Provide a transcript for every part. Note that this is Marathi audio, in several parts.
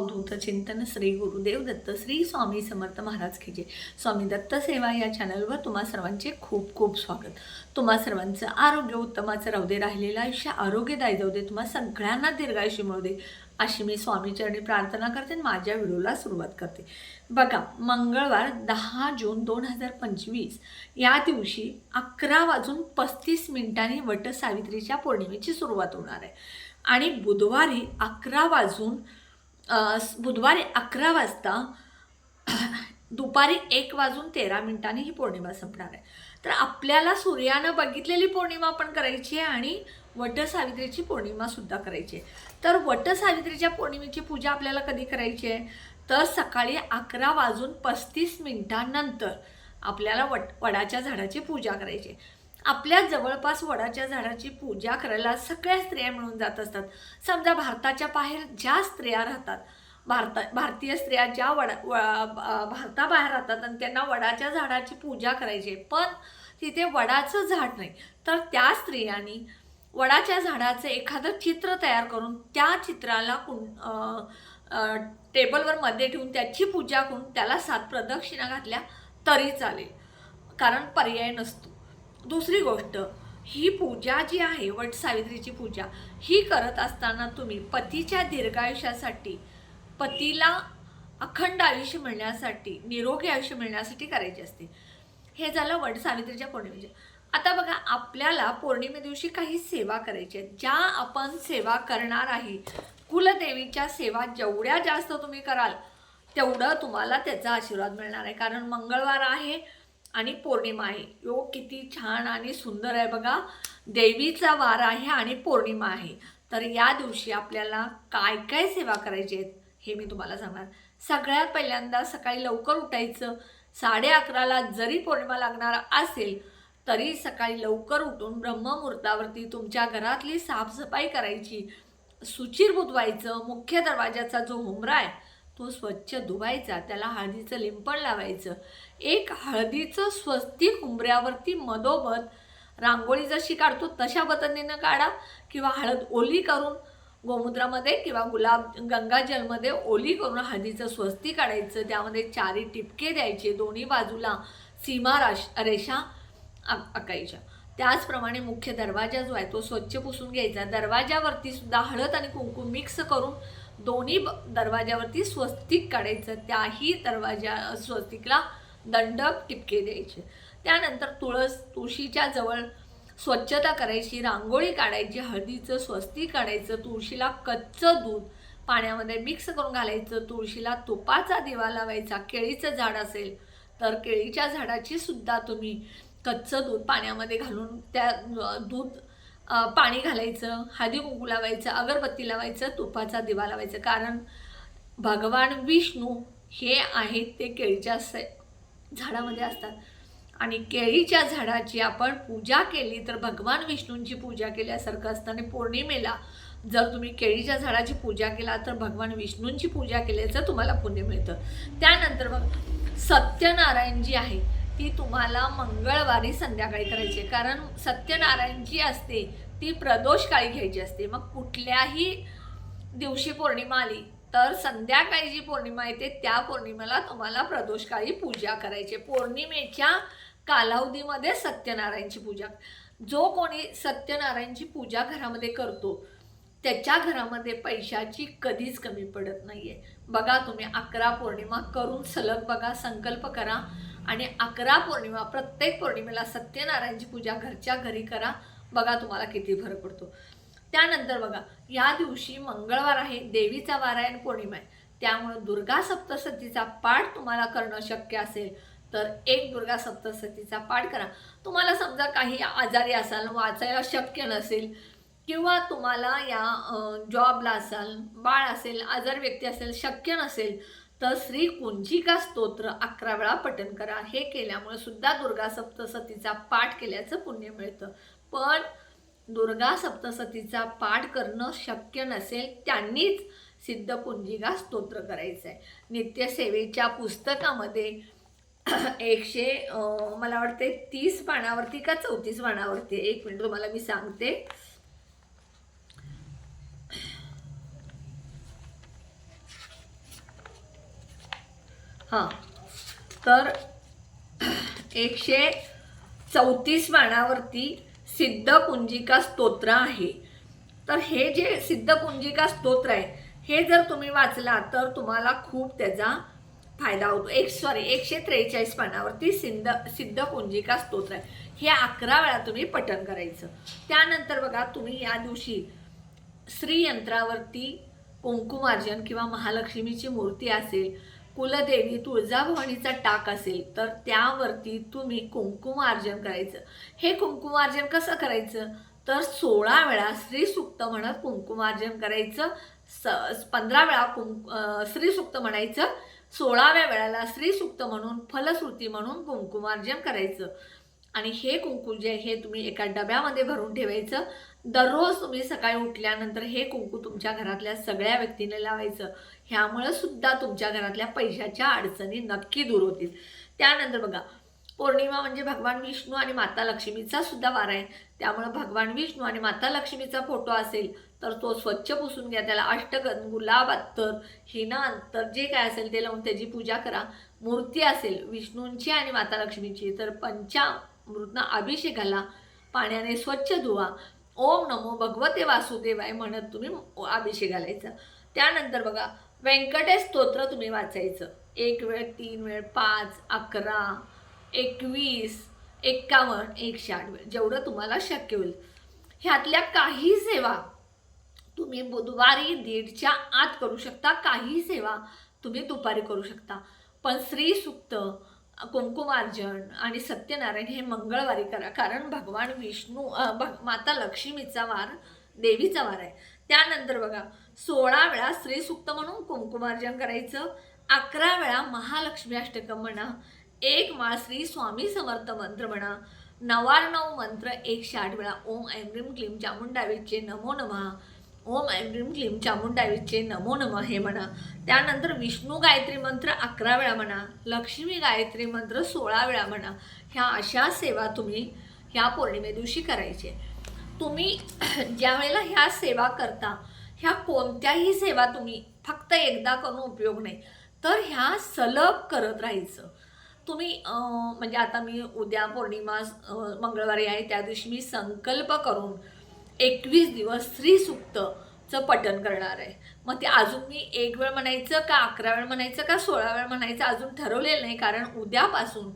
अवधूत चिंतन श्री गुरुदेव दत्त श्री स्वामी समर्थ महाराज की स्वामी दत्त सेवा या चॅनलवर तुम्हा सर्वांचे खूप खूप स्वागत. तुम्हा सर्वांचं आरोग्य उत्तमाचं राहू दे राहिलेलं आयुष्य आरोग्यदायी जाऊ दे तुम्हा सगळ्यांना दीर्घायुष्य मिळू दे अशी मी स्वामीचरणी प्रार्थना करते आणि माझ्या व्हिडिओला सुरुवात करते. बघा मंगळवार दहा जून दोन हजार पंचवीस या दिवशी अकरा वाजून पस्तीस मिनिटांनी वटसावित्रीच्या पौर्णिमेची सुरुवात होणार आहे. आणि बुधवारी अकरा वाजून बुधवारी अकरा वाजता दुपारी एक वाजून तेरा मिनिटांनी ही पौर्णिमा संपणार आहे. तर आपल्याला सूर्यानं बघितलेली पौर्णिमा पण करायची आहे आणि वटसावित्रीची पौर्णिमासुद्धा करायची आहे. तर वटसावित्रीच्या पौर्णिमेची पूजा आपल्याला कधी करायची आहे? तर सकाळी अकरा वाजून पस्तीस मिनिटांनंतर आपल्याला वट वडाच्या झाडाची पूजा करायची आहे. आपल्या जवळपास वडाच्या झाडाची पूजा करायला सगळ्या स्त्रिया मिळून जात असतात. समजा भारताच्या बाहेर ज्या स्त्रिया राहतात भारता भारतीय स्त्रिया ज्या वडा व भारताबाहेर राहतात आणि त्यांना वडाच्या झाडाची पूजा करायची आहे पण तिथे वडाचं झाड नाही. तर त्या स्त्रियांनी वडाच्या झाडाचं एखादं चित्र तयार करून त्या चित्राला कुं टेबलवर मध्ये ठेवून त्याची पूजा करून त्याला सात प्रदक्षिणा घातल्या तरी चालेल. कारण पर्याय नसतो. दुसरी गोष्ट ही पूजा जी आहे वट सावित्रीची पूजा ही करत असताना तुम्ही पतीच्या दीर्घायुष्यासाठी पतीला अखंड आयुष्य मिळण्यासाठी निरोगी आयुष्य मिळण्यासाठी करायची असते. हे झालं वट सावित्रीच्या पौर्णिमेचे आता बघा आपल्याला पौर्णिमे दिवशी काही सेवा करायची आहेत ज्या आपण सेवा करणार आहे कुलदेवीच्या सेवा जेवढ्या जास्त तुम्ही कराल तेवढं तुम्हाला त्याचा आशीर्वाद मिळणार आहे. कारण मंगळवार आहे आणि पौर्णिमा आहे. योग किती छान आणि सुंदर आहे बघा. देवीचा वार आहे आणि पौर्णिमा आहे. तर या दिवशी आपल्याला काय काय सेवा करायची आहेत हे मी तुम्हाला सांगणार. सगळ्यात पहिल्यांदा सकाळी लवकर उठायचं. साडे अकराला जरी पौर्णिमा लागणार असेल तरी सकाळी लवकर उठून ब्रह्ममुहूर्तावरती तुमच्या घरातली साफसफाई करायची. सुचिर बुधवायचं मुख्य दरवाजाचा जो हुमरा आहे तो स्वच्छ धुवायचा त्याला हळदीचं लिंपण लावायचं. एक हळदीचं स्वस्तिक उंबऱ्यावरती मधोमध रांगोळी जशी काढतो तशा पद्धतीनं काढा. किंवा हळद ओली करून गोमूत्रामध्ये किंवा गुलाब गंगाजलमध्ये ओली करून हळदीचं स्वस्ती काढायचं. त्यामध्ये चारी टिपके द्यायचे दोन्ही बाजूला सीमा राश रेषा आकायच्या. त्याचप्रमाणे मुख्य दरवाजा जो आहे तो स्वच्छ पुसून घ्यायचा. दरवाजावरती सुद्धा हळद आणि कुंकू मिक्स करून दोन्ही ब- स्वस्तिक काढायचं. त्याही दरवाजा स्वस्तिकला दंडक टिपके द्यायचे. त्यानंतर तुळस तुळशीच्या जवळ स्वच्छता करायची रांगोळी काढायची हळदीचं स्वस्तिक काढायचं तुळशीला कच्चं दूध पाण्यामध्ये मिक्स करून घालायचं तुळशीला तुपाचा दिवा लावायचा केळीचं झाड असेल तर केळीच्या झाडाची सुद्धा तुम्ही कच्चं दूध पाण्यामध्ये घालून त्या दूध पाणी घालायचं हळदी कुंकू लावायचं अगरबत्ती लावायचं तुपाचा दिवा लावायचं. कारण भगवान विष्णू हे आहेत ते केळीच्या स झाडामध्ये असतात. आणि केळीच्या झाडाची आपण पूजा केली तर भगवान विष्णूंची पूजा केल्यासारखं असतं. आणि पौर्णिमेला जर तुम्ही केळीच्या झाडाची पूजा केला तर भगवान विष्णूंची पूजा केल्याचं तुम्हाला पुण्य मिळतं. त्यानंतर मग सत्यनारायण जी आहे. ती तुम्हाला मंगळवारी संध्याकाळी करायची आहे. कारण सत्यनारायण जी असते ती प्रदोष काळी घ्यायची असते. मग कुठल्याही दिवशी पौर्णिमा आली तर संध्याकाळी जी पौर्णिमा येते त्या पौर्णिमेला तुम्हाला प्रदोषकाळी पूजा करायची आहे. पौर्णिमेच्या कालावधीमध्ये सत्यनारायणची पूजा. जो कोणी सत्यनारायणची पूजा घरामध्ये करतो त्याच्या घरामध्ये पैशाची कधीच कमी पडत नाही आहे बघा तुम्ही अकरा पौर्णिमा करून सलग बघा संकल्प करा. आणि अकरा पौर्णिमा प्रत्येक पौर्णिमेला सत्यनारायणची पूजा घरच्या घरी करा. बघा तुम्हाला किती फरक पडतो. त्यानंतर बघा या दिवशी मंगळवार आहे देवीचा वार आहे आणि पौर्णिमा आहे. त्यामुळे दुर्गा सप्तशतीचा पाठ तुम्हाला करणं शक्य असेल तर एक दुर्गा सप्तशतीचा पाठ करा. तुम्हाला समजा काही आजारी असाल वाचायला शक्य नसेल किंवा तुम्हाला या जॉबला असाल बाळ असेल आजार व्यक्ती असेल शक्य नसेल तर श्री कुंजिका स्तोत्र अकरा वेळा पठन करा. हे केल्यामुळे सुद्धा दुर्गा सप्तसतीचा पाठ केल्याचं पुण्य मिळतं. पण दुर्गा सप्तसतीचा पाठ करणं शक्य नसेल त्यांनीच सिद्ध कुंजिका स्तोत्र करायचं आहे नित्यसेवेच्या पुस्तकामध्ये एकशे मला वाटते तीस पानावरती का चौतीस पानावरती एक मिनिट तुम्हाला मी सांगते. हां. तर एकशे चौतीस पानावरती सिद्ध कुंजिका स्तोत्र आहे. तर हे जे सिद्ध कुंजिका स्तोत्र आहे हे जर तुम्ही वाचला तर तुम्हाला खूप त्याचा फायदा होतो. एक सॉरी एकशे त्रेचाळीस पानावरती सिद्ध सिद्ध कुंजिका स्तोत्र आहे. हे अकरा वेळा तुम्ही पठण करायचं. त्यानंतर बघा तुम्ही या दिवशी श्रीयंत्रावरती कुंकुमार्जन किंवा महालक्ष्मीची मूर्ती असेल कुलदेवी तुळजाभवानीचा टाक असेल तर त्यावरती तुम्ही कुंकुमार्जन करायचं. हे कुंकुमार्जन कसं करायचं? तर सोळा वेळा श्रीसुक्त म्हणत कुंकुमार्जन करायचं. स पंधरा वेळा कुंक अं, श्रीसुक्त म्हणायचं. सोळाव्या वेळाला श्रीसुक्त म्हणून फलश्रुती म्हणून कुंकुमार्जन करायचं. आणि हे कुंकू जे हे तुम्ही एका डब्यामध्ये भरून ठेवायचं. दररोज तुम्ही सकाळी उठल्यानंतर हे कुंकू तुमच्या घरातल्या सगळ्या व्यक्तीने लावायचं. ह्यामुळं सुद्धा तुमच्या घरातल्या पैशाच्या अडचणी नक्की दूर होतील. त्यानंतर बघा पौर्णिमा म्हणजे भगवान विष्णू आणि माता लक्ष्मीचा सुद्धा वार आहे. त्यामुळं भगवान विष्णू आणि माता लक्ष्मीचा फोटो असेल तर तो स्वच्छ पुसून घ्या. त्याला अष्टगन गुलाब अत्तर हिना अंतर जे काय असेल ते लावून त्याची पूजा करा. मूर्ती असेल विष्णूंची आणि माता लक्ष्मीची तर पंचामृतना अभिषेकाला पाण्याने स्वच्छ धुवा. ओम नमो भगवते वासुदेवाय म्हणत तुम्ही अभिषेक घालायचा. त्यानंतर बघा व्यंकटेश स्तोत्र तुम्ही वाचायचं. एक वेळ तीन वेळ पाच अकरा एकवीस एक्कावन्न एकशे आठ वेळ जेवढं तुम्हाला शक्य होईल. ह्यातल्या काही सेवा तुम्ही बुधवारी दीडच्या आत करू शकता काही सेवा तुम्ही दुपारी करू शकता. पण श्री सुक्त कुंकुमार्जन आणि सत्यनारायण हे मंगळवारी करा. कारण भगवान विष्णू भग माता लक्ष्मीचा वार देवीचा वार आहे. त्यानंतर बघा सोळा वेळा श्री सुक्त म्हणून कुंकुमार्जन करायचं. अकरा वेळा महालक्ष्मी अष्टकम म्हणा. एक माळ श्री स्वामी समर्थ मंत्र म्हणा. नवार्णव मंत्र एकशे आठ वेळा ओम ऐम ह्रीं क्लीम चामुंडावीचे नमो नमः. ओम ऐं ह्रीम क्लीम चामुंडाईचे नमो नमः हे म्हणा त्यानंतर विष्णू गायत्री मंत्र अकरा वेळा म्हणा लक्ष्मी गायत्री मंत्र सोळा वेळा म्हणा ह्या अशा सेवा तुम्ही ह्या पौर्णिमे दिवशी करायचे। तुम्ही ज्या वेळेला ह्या सेवा करता ह्या कोणत्याही सेवा तुम्ही फक्त एकदा करून उपयोग नाही तर ह्या सलग करत राहायचं। तुम्ही म्हणजे आता मी उद्या पौर्णिमा मंगळवारी आहे त्या दिवशी मी संकल्प करून एकवीस दिवस श्रीसुक्तचं पठन करणार आहे. मग ते अजून मी एक वेळ म्हणायचं का अकरा वेळ म्हणायचं का सोळा वेळ म्हणायचं अजून ठरवलेलं नाही. कारण उद्यापासून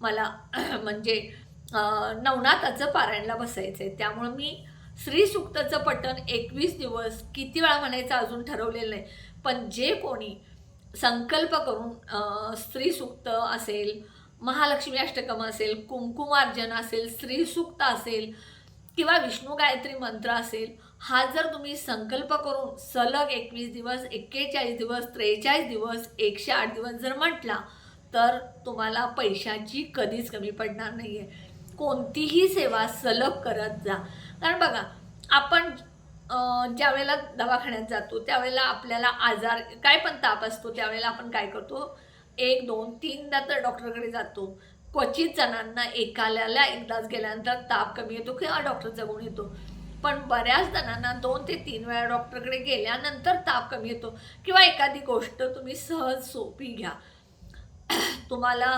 मला म्हणजे नवनाथाचं पारायणला बसायचं आहे. त्यामुळं मी श्रीसुक्तचं पठण एकवीस दिवस किती वेळा म्हणायचं अजून ठरवलेलं नाही. पण जे कोणी संकल्प करून अं, स्त्रीसूक्त असेल महालक्ष्मी अष्टकम असेल कुंकुमार्जन असेल स्त्रीसूक्त असेल किंवा विष्णू गायत्री मंत्र असेल हा जर तुम्ही संकल्प करून सलग एकवीस दिवस एक्केचाळीस दिवस त्रेचाळीस दिवस एकशे आठ दिवस जर म्हटला तर तुम्हाला पैशाची कधीच कमी पडणार नाही आहे कोणतीही सेवा सलग करत जा. कारण बघा आपण ज्यावेळेला दवाखान्यात जातो त्यावेळेला आपल्याला आजार काय पण ताप असतो त्यावेळेला आपण काय करतो? एक दोन तीनदा तर डॉक्टरकडे जातो. क्वचित जणांना एकाल्याला एकदाच गेल्यानंतर ताप कमी येतो किंवा डॉक्टर जगून येतो. पण बऱ्याच जणांना दोन ते तीन वेळा डॉक्टरकडे गेल्यानंतर ताप कमी येतो. किंवा एखादी गोष्ट तुम्ही सहज सोपी घ्या. तुम्हाला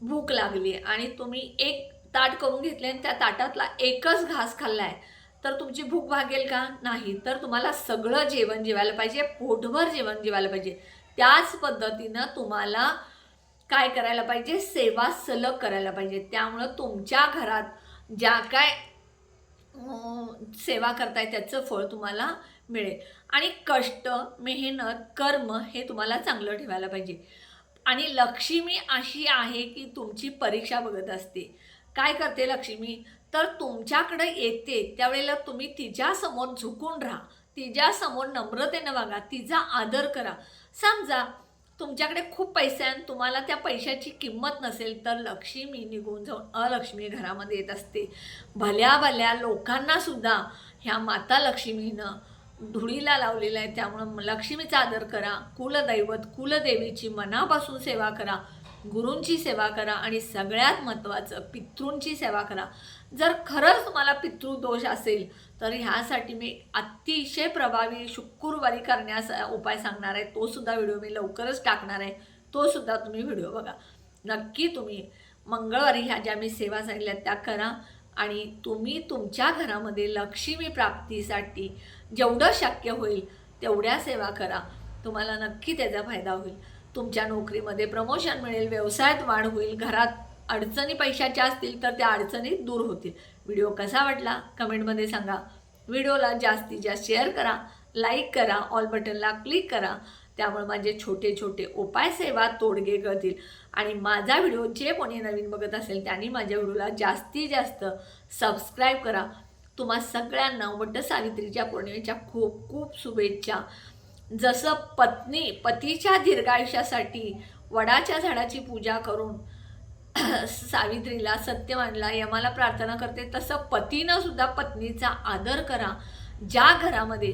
भूक लागली आणि तुम्ही एक ताट करून घेतले आणि त्या ताटातला एकच घास खाल्लाय तर तुमची भूक भागेल का? नाही. तर तुम्हाला सगळं जेवण जेवायला पाहिजे पोटभर जेवण जेवायला पाहिजे. त्याच पद्धतीनं तुम्हाला काय करायला पाहिजे? सेवा सलग करायला पाहिजे. त्यामुळं तुमच्या घरात ज्या काय सेवा करताय त्याचं फळ तुम्हाला मिळेल. आणि कष्ट मेहनत कर्म हे तुम्हाला चांगलं ठेवायला पाहिजे. आणि लक्ष्मी अशी आहे की तुमची परीक्षा बघत असते. काय करते लक्ष्मी? तर तुमच्याकडे येते. त्यावेळेला तुम्ही तिच्यासमोर झुकून राहा. तिच्यासमोर नम्रतेनं वागा. तिचा आदर करा. समजा तुमच्याकडे खूप पैसे आहे आणि तुम्हाला त्या पैशाची किंमत नसेल तर लक्ष्मी निघून जाऊन अलक्ष्मी घरामध्ये येत असते. भल्या भल्या लोकांना सुद्धा ह्या माता लक्ष्मीनं धुळीला लावलेलं आहे. त्यामुळं लक्ष्मीचा आदर करा कुलदैवत कुलदेवीची मनापासून सेवा करा गुरूंची सेवा करा आणि सगळ्यात महत्त्वाचं पितृंची सेवा करा. जर खरंच तुम्हाला पितृदोष असेल तर ह्यासाठी मी अतिशय प्रभावी शुक्रवारी करण्यास उपाय सांगणार आहे. तो सुद्धा व्हिडिओ मी लवकरच टाकणार आहे. तो सुद्धा तुम्ही व्हिडिओ बघा. नक्की तुम्ही मंगळवारी ह्या ज्या मी सेवा सांगितल्या त्या करा. आणि तुम्ही तुमच्या घरामध्ये लक्ष्मी प्राप्तीसाठी जेवढं शक्य होईल तेवढ्या सेवा करा. तुम्हाला नक्की त्याचा फायदा होईल. तुमच्या नोकरीमध्ये प्रमोशन मिळेल व्यवसायात वाढ होईल घरात अडचणी पैशाच्या असतील तर त्या अडचणी दूर होतील. व्हिडिओ कसा वाटला? कमेंटमध्ये सांगा. व्हिडिओला जास्तीत जास्त शेअर करा लाईक करा ऑल बटनला क्लिक करा. त्यामुळे माझे छोटे छोटे उपाय सेवा तोडगे करतील आणि माझा व्हिडिओ जे कोणी नवीन बघत असेल त्यांनी माझ्या व्हिडिओला जास्तीत जास्त सबस्क्राईब करा. तुम्हा सगळ्यांना वट सावित्रीच्या पौर्णिमेच्या खूप खूप शुभेच्छा. जसं पत्नी पतीच्या दीर्घायुष्यासाठी वडाच्या झाडाची पूजा करून सावित्रीला सत्य मानला यमाला प्रार्थना करते. तसं पतीनं सुद्धा पत्नीचा आदर करा. ज्या घरामध्ये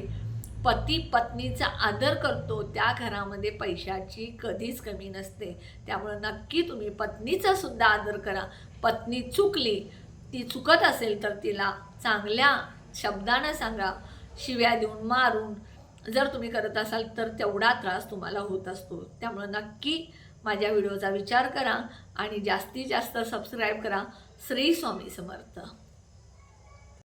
पती पत्नीचा आदर करतो त्या घरामध्ये पैशाची कधीच कमी नसते. त्यामुळं नक्की तुम्ही पत्नीचा सुद्धा आदर करा. पत्नी चुकली ती चुकत असेल तर तिला चांगल्या शब्दानं सांगा. शिव्या देऊन मारून. जर तुम्ही करत असाल तर तेवढा त्रास तुम्हाला होत असतो. त्यामुळं नक्की माझ्या व्हिडिओचा विचार करा आणि जास्तीत जास्त सबस्क्राईब करा. श्री स्वामी समर्थ.